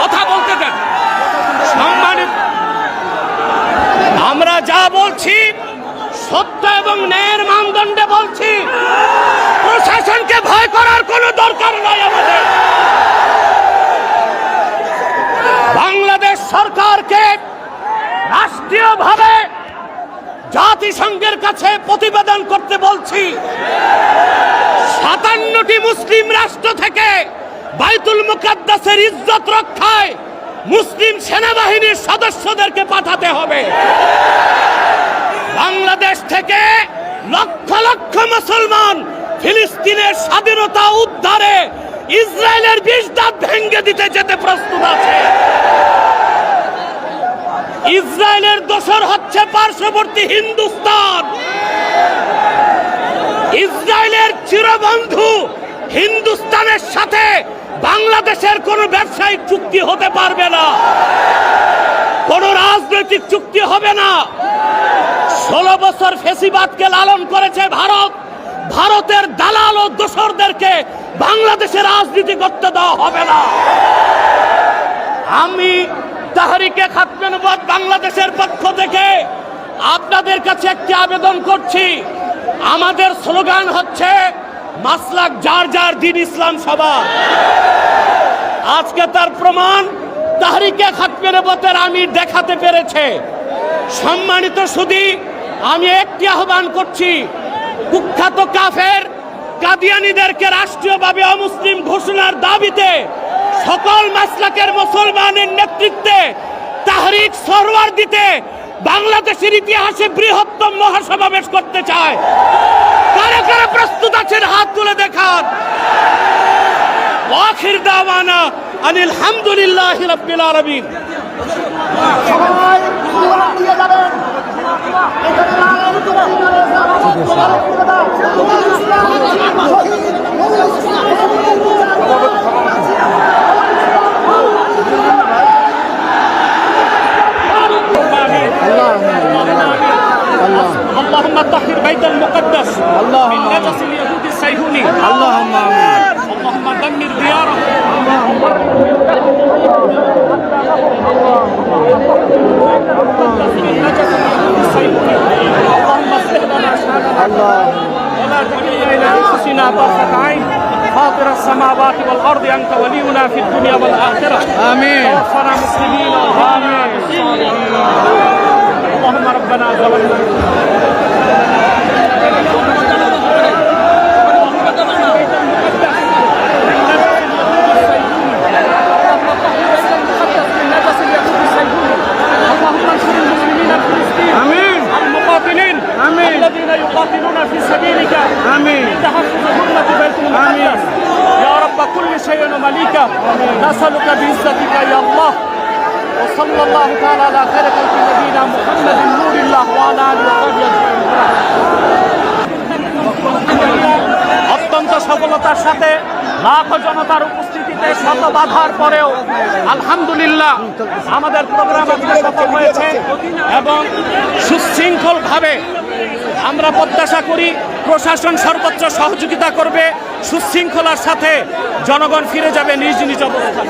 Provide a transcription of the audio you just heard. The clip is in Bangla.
কথা বলতে দেন। সম্মানিত আমরা যা বলছি সত্য এবং ন্যায়ের মানদণ্ডে বলছি। প্রশাসনকে ভয় করার কোনো দরকার নাই আমাদের। বাংলাদেশ সরকারকে রাষ্ট্রীয়ভাবে জাতিসংঘের কাছে প্রতিবেদন করতে বলছি। সাতান্নটি মুসলিম রাষ্ট্র থেকে বাইতুল মুকাদ্দাসের ইজ্জত রক্ষায় মুসলিম সেনাবাহিনীর সদস্যদেরকে পাঠাতে হবে। বাংলাদেশ থেকে লক্ষ লক্ষ মুসলমান ফিলিস্তিনের স্বাধীনতা উদ্ধারে ইসরায়েলের বিষ দাঁত ভেঙ্গে দিতে যেতে প্রস্তুত আছে। ইসরায়েলের দোসর হচ্ছে পার্শ্ববর্তী হিন্দুস্তান। ইসরায়েলের চিরবন্ধু হিন্দুস্তানের সাথে বাংলাদেশের কোনো ব্যবসায়িক চুক্তি হতে পারবে না। কোনো রাজনৈতিক চুক্তি হবে না। ষোলো বছর ফেসিবাদকে লালন করেছে ভারত। ভারতের দালাল ও দোসরদেরকে বাংলাদেশে রাজনীতি করতে দেওয়া হবে না। আমি তাহারিকে খাতমে নবুয়ত বাংলাদেশের পক্ষ থেকে আপনাদের কাছে একটি আবেদন করছি। আমাদের স্লোগান হচ্ছে, মাসলাক যার যার দিন ইসলাম সবার। আজকে তার প্রমাণ তাহারিকে খাতমে নবুয়তের আমি দেখাতে পেরেছে। সম্মানিত সুদী, আমি একটি আহ্বান করছি, কুখ্যাত কাফের কাদিয়ানিদেরকে রাষ্ট্রীয়ভাবে অমুসলিম ঘোষণার দাবিতে সকল মাসলাকের মুসলমানের নেতৃত্বে তাহরিক সরওয়ার দিতে বাংলাদেশের ইতিহাসে বৃহত্তম মহাসমাবেশ করতে চায়। কারা কারা প্রস্তুত আছেন হাত তুলে দেখান। আখির দাওয়ানা আনিল হামদুলিল্লাহ রাব্বিল আলামিন। সবাই দোয়া যাবেন। السماوات والأرض أنت ولينا في الدنيا والآخرة آمين. توفنا مسلمين امين اللهم ربنا ظلمنا آمين. المقاتلين آمين. الذين يقاتلون في سبيلك كل شيء ومليكه نسألك بعزتك يا الله وصلى الله تعالى على خير خلق نبينا محمد نور الله وعلى آله وصحبه أجمعين অত্যন্ত সফলতার সাথে লাখ জনতার উপস্থিতিতে শত বাধার পরেও আলহামদুলিল্লাহ আমাদের প্রোগ্রাম আজকে সফল হয়েছে এবং সুশৃঙ্খলভাবে আমরা প্রত্যাশা করি প্রশাসন সর্বোচ্চ সহযোগিতা করবে, সুশৃঙ্খলার সাথে জনগণ ফিরে যাবে নিজ নিজ অবস্থানে।